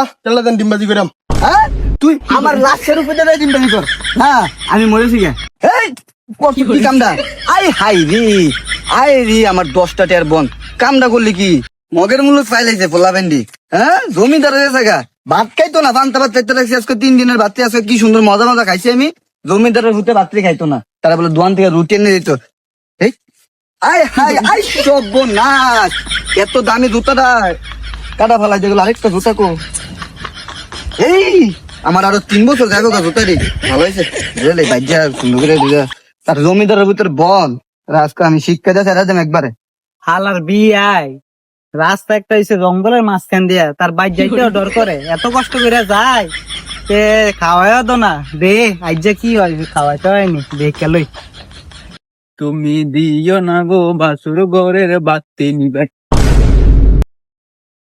আহ চলে দেন ডিমবাজি করাম হ্যাঁ? তুই আমার লাশের উপরে দাঁড়ায় দিন কর। হ্যাঁ আমি মরেছি গে। এই কত কি কামডা। আই হাই রে আই রে আমার দশটা টের বন। কামডা করলি কি? মগের মূল্য ফাইলাইছে পোলা ভেন্ডি। হ্যাঁ জমিদার হয়ে থাকা ভাত খাইতো না পান্তা ভাত খাইতে লাগছে আজকে তিন দিনের ভাত আজকে কি সুন্দর মজা মজা খাইছি আমি। জমিদারের হুতে ভাতরি খাইতো না। তারা বলে দোয়ান থেকে রুটি এনে দিত। এই আই হাই আই সব নাচ এত দামি জুতাটা। কাটা ফেলাই যেগুলো আরেকটা জুতা কো। এই আমার আরও তিন বছর দেখো গা জুতা রে ভালো হয়েছে? বুঝলে সুন্দর করে দিলে তার জমিদারের ভিতর বল আজকে আমি শিক্ষা দিয়ে ছেড়ে দেব একবারে। হালার বিয়াই রাস্তা একটা হইছে জঙ্গলের মাঝখান দিয়া। তার বাইর যাইতেও ডর করে। এত কষ্ট করে যায়। তে খাওয়াইও তো না। দে আজ যে কি হয় খাওয়াইতে হয়নি। দেখে লই তুমি দিও না গো বাসুর ঘরের বাতি নিবে।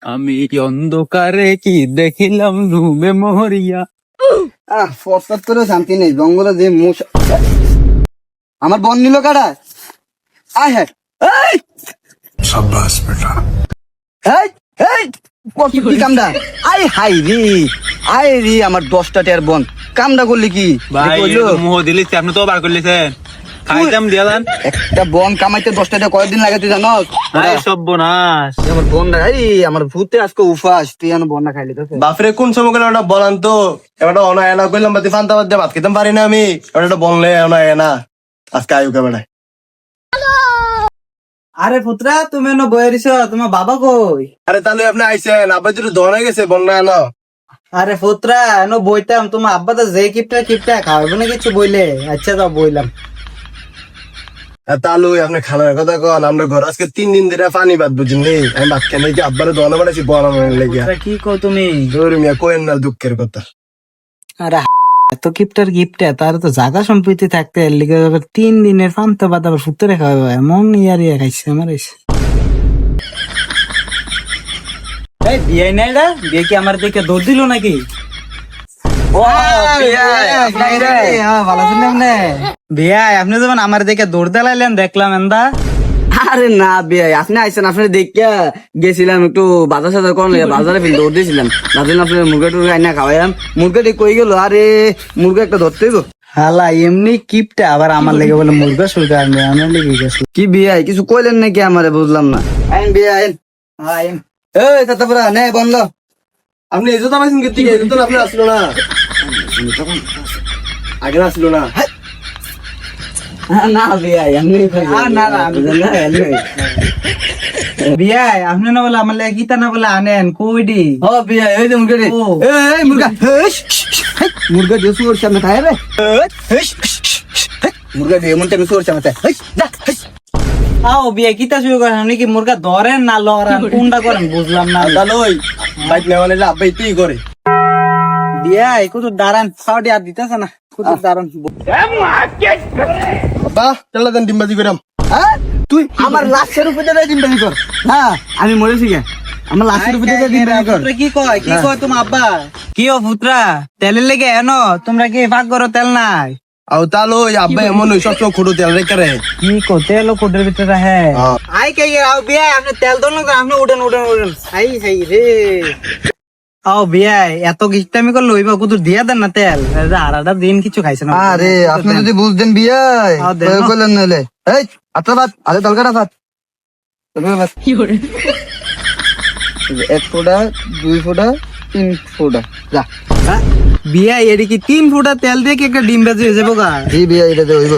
আমি অন্ধকারে কি দেখিলাম রুমে মরিয়া? আহ পঁচাত্তরে শান্তি নেই জঙ্গলে যে মুস আমার বন নিল কাটা আয় হ্যাঁ এই! এই এই! কত কি কামডা? আই হাই রে আই রে আমার দশটা টের বন। কামডা করলি কি? ভাই কইলো, মোহ দিলিস আপনি তো বার করলিছেন। খাইতাম দিয়া দেন একটা বন কামাইতে দশটা টাকা কয়দিন লাগে তুই জানস? আই সর্বনাশ আমার বন্যা এই আমার ভূতে আজকে উফাস তুই আমার বন্যা খাইলি তো বাপরে কোন সময় গেলে ওটা বলান তো? এবার অনা এনা করলাম বাতি ফান্তা বাদ দিয়ে ভাত খেতাম পারি না আমি। এবার এটা অনা এনা আজকে আয়ুকে বেড়ায় আরে পুত্রা তুমি এনে বয়ে দিছ তোমার বাবা কই? আরে তাহলে আপনি আইসেন আবার যদি দোয়া গেছে বন্যা এনা আরে পুত্রা এনো বইতাম তোমার আব্বা তো যে কিপটা কিপটা খাওয়াবে না কিছু বইলে। আচ্ছা তো বইলাম। আর তাহলে আপনি খানার কথা কন আমরা ঘর আজকে তিন দিন ধরে পানি বাদ বুঝলি আমি ভাত খেয়ে কি আব্বারে দোয়া বানাইছি বড় লেগে কি কও তুমি? ধরে মিয়া কোয়েন না দুঃখের কথা। আরে এত কিপটার গিফটে তার তো জায়গা সম্পত্তি থাকতে লিগে তিন দিনের পান্তা বাদ আবার ফুটতে রেখা হবে এমন ইয়ার ইয়া খাইছে আমার এই বিয়ে নাই রে? বিয়ে কি আমার দেখে দৌড় দিল নাকি? বিয়াই আপনি যখন আমার দেখে দৌড় দিলাইলেন দেখলাম এন্দা আরে না বিয়ে আপনি আইসেন আপনি দেখিয়া গেছিলাম একটু বাজার সাজার করলে বাজারে ফিল দৌড় দিয়েছিলাম ভাবছিলাম আপনি মুরগা টুরগা আইনা খাওয়াইলাম মুরগাটি কই গেল আরে মুরগা একটা ধরতে গো হালা এমনি কিপটা আবার আমার লেগে বলে মুরগা সুরগা আনবে আমার লেগে গেছে কি বিয়ে কিছু কইলেন নাকি আমারে বুঝলাম না আইন বিয়ে আইন এই তারপরে নে বন্ধ আপনি এই জুতা পাইছেন কি এই জুতা আপনি আসলো না আগে না আসলো না। না বিয়ে আমি না, না, বিয়াই আপনি না বলে আমার লেগে গীতা না বলে আনেন কইডি? ও বিয়ে এই যে মুরগা এই মুরগা মুরগা দিয়ে সুর সামনে খায় রে এই, হেই, হেই, মুরগা দিয়ে এমন টাইমে সুর সামনে খায় যা, আও বিয়া কিতা শুরু করেন আপনি কি মুরগা ধরেন না লড়ান? কোনটা করেন? বুঝলাম না। তাহলে ওই বাইক নেওয়া নিলে আব্বা ইতেই করে। বিয়াই কত দাঁড়ান সাউডি আর দিতেছে না কত দাঁড়ান। বাহ চলে দেন ডিমবাজি করাম হ্যাঁ? তুই আমার লাশের উপরে দিন বাড়ি কর। হ্যাঁ আমি মরেছি গে। আমার লাশের উপরে দাঁড়ায় দিন কর। কি কয়? কি কয় তোমার আব্বা? কি ও পুত্রা তেলের লেগে এনো তোমরা কি ভাগ করো তেল নাই? তাহলে ওই আব্বা এমন ওই সবসময় খুঁড়ো তেল রেখে রে। কি কো তেল ও কোটের ভিতরে হ্যাঁ। আই কে আও বিয়া আপনি তেল দোন না আপনি উঠেন উঠেন উঠেন। হাই হাই রে। আও বিয়া এত গিস্তামি করলে ওইবা কুতুর দিয়া দেন না তেল। আড়াটা দিন কিছু খাইছে না। আরে আপনি যদি বুঝতেন বিয়ে আও দেন। এই আচ্ছা বাত আরে তলকাটা বাত এক ফোঁটা দুই ফোঁটা তিন ফোঁটা। যা। হ্যাঁ? বিয়া এটি কি তিন ফুটা তেল দিয়ে কি একটা ডিম বেজে হয়ে যাব গা? জি বিয়ে এটাতে হইব।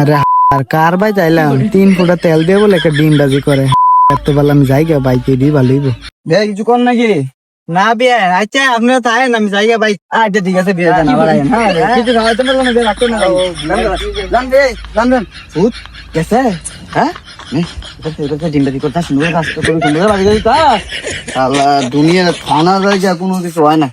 আরে আর কার ভাই চাইলাম তিন ফুটা তেল দিয়ে বলে একটা ডিম বাজি করে। এত বেলা আমি যাই গা বাইকে দিয়ে ভালোই বিয়ে কিছু কর নাকি? না বিয়া আচ্ছা আপনারা তাই আমি যাই ভাই আচ্ছা ঠিক আছে, বিয়ে জানা হ্যাঁ কিছু খাওয়াইতে পারব না বিয়ে রাখতো না। জান হ্যাঁ? দুনিয়া থানা যায় কোনো কিছু হয় না।